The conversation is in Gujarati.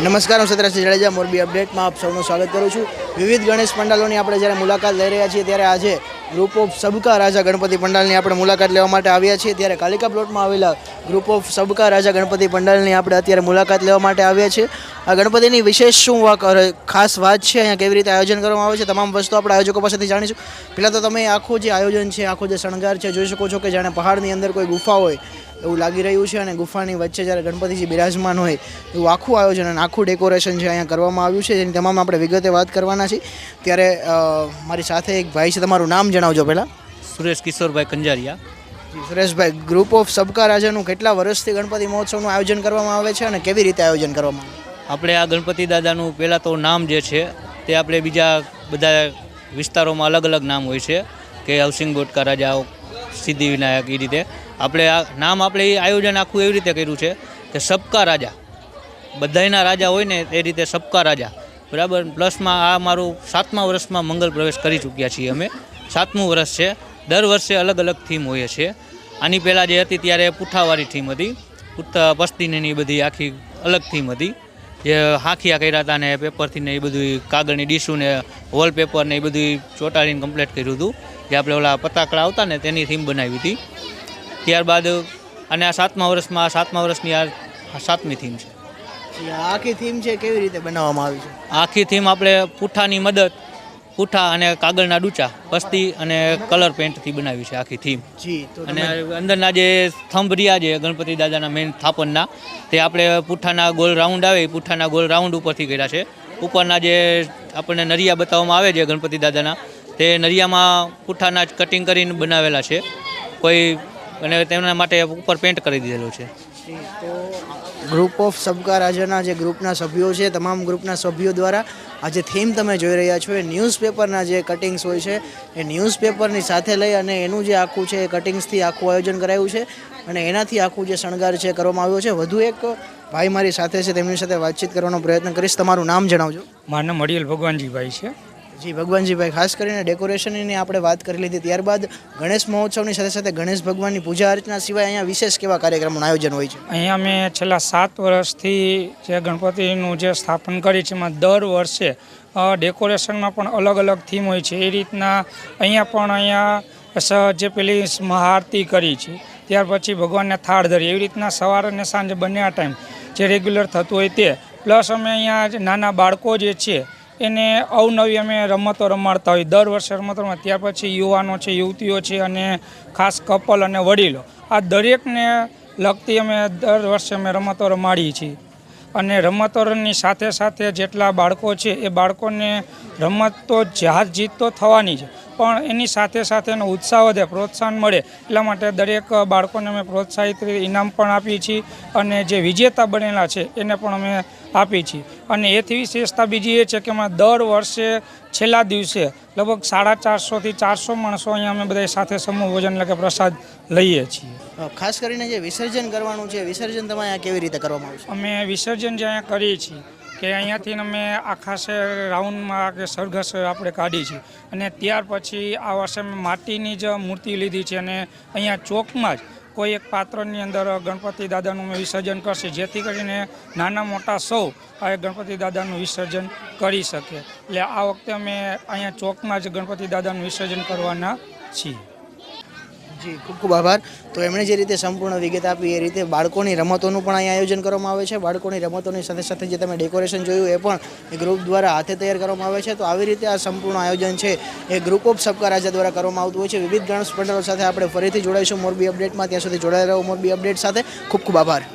નમસ્કાર, હું સત્યરાજ જાડેજા, મોરબી અપડેટમાં આપ સૌનું સ્વાગત કરું છું. વિવિધ ગણેશ પંડાલોની આપણે જ્યારે મુલાકાત લઈ રહ્યા છીએ, ત્યારે આજે ગ્રુપ ઓફ સબકા રાજા ગણપતિ પંડાલની આપણે મુલાકાત લેવા માટે આવ્યા છીએ. ત્યારે કાલિકા પ્લોટમાં આવેલા ગ્રુપ ઓફ સબકા રાજા ગણપતિ પંડાલની આપણે અત્યારે મુલાકાત લેવા માટે આવ્યા છીએ. આ ગણપતિની વિશેષ શું ખાસ વાત છે? અહીંયા કેવી રીતે આયોજન કરવામાં આવે છે? તમામ વસ્તુ આપણે આયોજકો પાસેથી જાણીશું. પહેલાં તો તમે આખું જે આયોજન છે, આખો જે શણગાર છે, જોઈ શકો છો કે જાણે પહાડની અંદર કોઈ ગુફા હોય એવું લાગી રહ્યું છે અને ગુફાની વચ્ચે જ્યારે ગણપતિજી બિરાજમાન હોય એવું આખું આયોજન અને આખું ડેકોરેશન છે અહીંયા કરવામાં આવ્યું છે જેની તમામ આપણે વિગતે વાત કરવાના છીએ. ત્યારે મારી સાથે એક ભાઈ છે તમારું નામ જણાવજો પહેલાં. સુરેશ કિશોરભાઈ કંજારિયા. સુરેશભાઈ ગ્રુપ ઓફ સબકા રાજાનું કેટલા વર્ષથી ગણપતિ મહોત્સવનું આયોજન કરવામાં આવે છે અને કેવી રીતે આયોજન કરવામાં આવે? આપણે આ ગણપતિ દાદાનું પહેલાં તો નામ જે છે તે આપણે બીજા બધા વિસ્તારોમાં અલગ અલગ નામ હોય છે કે હાઉસિંગ બોટકા રાજા સિદ્ધિ વિનાયક એ રીતે. આપણે આ નામ આપણે એ આયોજન આખું એવી રીતે કર્યું છે કે સબકા રાજા બધાયના રાજા હોય ને એ રીતે સબકા રાજા. બરાબર? પ્લસમાં આ મારું સાતમા વર્ષમાં મંગલ પ્રવેશ કરી ચૂક્યા છીએ અમે. સાતમું વર્ષ છે. દર વર્ષે અલગ અલગ થીમ હોય છે. આની પહેલાં જે હતી ત્યારે પુઠ્ઠાવાળી થીમ હતી. પુઠ્ઠા પસ્તીની બધી આખી અલગ થીમ હતી. જે હાંખિયા કર્યા હતા ને પેપરથી ને એ બધું કાગળની ડીશું ને વોલપેપર ને એ બધું ચોંટાડીને કમ્પ્લીટ કર્યું હતું. જે આપણે ઓલા પતાકડા આવતા ને તેની થીમ બનાવી હતી. ત્યારબાદ અને આ સાતમા વર્ષમાં સાતમા વર્ષની આ સાતમી થીમ છે. આખી થીમ છે કેવી રીતે બનાવવામાં આવી છે? આખી થીમ આપણે પુઠ્ઠાની મદદ પુઠ્ઠા અને કાગળના ડૂચા પસ્તી અને કલર પેન્ટથી બનાવી છે આખી થીમ જી અને અંદરના જે સ્તંભ રહ્યા છે ગણપતિ દાદાના મેઇન સ્થાપનના તે આપણે પુઠ્ઠાના ગોલ રાઉન્ડ આવે એ પુઠ્ઠાના ગોલ રાઉન્ડ ઉપરથી કર્યા છે. ઉપરના જે આપણને નરિયા બતાવવામાં આવે છે ગણપતિ દાદાના તે નરિયામાં પુઠ્ઠાના જ કટિંગ કરીને બનાવેલા છે. કોઈ અને તેમના માટે ઉપર પેન્ટ કરી દીધેલું છે. તો ગ્રુપ ઓફ સબકા રાજાના જે ગ્રુપના સભ્યો છે, તમામ ગ્રુપના સભ્યો દ્વારા આ જે થીમ તમે જોઈ રહ્યા છો. એ ન્યૂઝપેપરના જે કટિંગ્સ હોય છે, એ ન્યૂઝપેપરની સાથે લઈ અને એનું જે આખું છે, એ કટિંગ્સથી આખું આયોજન કરાયું છે. અને એનાથી આખું જે શણગાર છે કરવામાં આવ્યો છે. વધુ એક ભાઈ મારી સાથે છે, તેમની સાથે વાતચીત કરવાનો પ્રયત્ન કરીશ. તમારું નામ જણાવજો. મારું નામ અડિયલ ભગવાનજીભાઈ છે. જી, ભગવાનજીભાઈ, ખાસ કરીને ડેકોરેશનની આપણે વાત કરી લીધી. ત્યારબાદ ગણેશ મહોત્સવની સાથે સાથે ગણેશ ભગવાનની પૂજા અર્ચના સિવાય અહીંયા વિશેષ કેવા કાર્યક્રમોનું આયોજન હોય છે? અહીંયા મેં છેલ્લા સાત વર્ષથી જે ગણપતિનું જે સ્થાપન કરી છે, એમાં દર વર્ષે ડેકોરેશનમાં પણ અલગ અલગ થીમ હોય છે. એ રીતના અહીંયા પણ અહીંયા જે પેલી મહાઆરતી કરી છે. ત્યાર પછી ભગવાનને થાળ ધરી એવી રીતના સવાર અને સાંજે બંને આ ટાઈમ જે રેગ્યુલર થતું હોય તે. પ્લસ અમે અહીંયા નાના બાળકો જે છે એને અવનવી અમે રમતો રમાડતા હોય દર વર્ષે રમતો રમાડ ત્યાર પછી યુવાનો છે, યુવતીઓ છે અને ખાસ કપલ અને વડીલો. આ દરેકને લગતી અમે દર વર્ષે અમે રમતો રમાડીએ છીએ. અને રમતોની સાથે સાથે જેટલા બાળકો છે, એ બાળકોને રમત તો જાત જીત તો થવાની છે પણ એની સાથે સાથે એનો ઉત્સાહ વધે પ્રોત્સાહન મળે. એટલા માટે દરેક બાળકોને અમે પ્રોત્સાહિત ઇનામ પણ આપીએ છીએ અને જે વિજેતા બનેલા છે એને પણ અમે આપીએ છીએ. અને એથી વિશેષતા બીજી એ છે કે અમે દર વર્ષે છેલ્લા દિવસે લગભગ સાડા ચારસોથી ચારસો માણસો અહીંયા અમે બધા સાથે સમૂહ ભોજન એટલે કે પ્રસાદ લઈએ છીએ. ખાસ કરીને જે વિસર્જન કરવાનું છે વિસર્જન તમે અહીંયા કેવી રીતે કરવામાં આવશે અમે વિસર્જન જે અહીંયા કરીએ છીએ કે અહીંયાથી અમે આખા રાઉન્ડમાં કે સરઘસ આપણે કાઢી છે. અને ત્યાર પછી આ વર્ષે માટીની જ મૂર્તિ લીધી છે અને અહીંયા ચોકમાં જ કોઈ એક પાત્રની અંદર ગણપતિ દાદાનું અમે વિસર્જન કરશે, જેથી કરીને નાના મોટા સૌ આ ગણપતિ દાદાનું વિસર્જન કરી શકે. એટલે આ વખતે અમે અહીંયા ચોકમાં જ ગણપતિ દાદાનું વિસર્જન કરવાના છીએ. જી, ખૂબ ખૂબ આભાર. તો એમણે જે રીતે સંપૂર્ણ વિગત આપી, એ રીતે બાળકોની રમતોનું પણ અહીંયા આયોજન કરવામાં આવે છે. બાળકોની રમતોની સાથે સાથે જે તમે ડેકોરેશન જોયું, એ પણ ગ્રુપ દ્વારા હાથે તૈયાર કરવામાં આવે છે. તો આવી રીતે આ સંપૂર્ણ આયોજન છે, એ ગ્રુપ ઓફ સબકા રાજા દ્વારા કરવામાં આવતું હોય છે. વિવિધ ગણ સ્પર્ધાઓ સાથે આપણે ફરીથી જોડાઈશું મોરબી અપડેટમાં ત્યાં સુધી જોડાયેલા મોરબી અપડેટ સાથે. ખૂબ ખૂબ આભાર.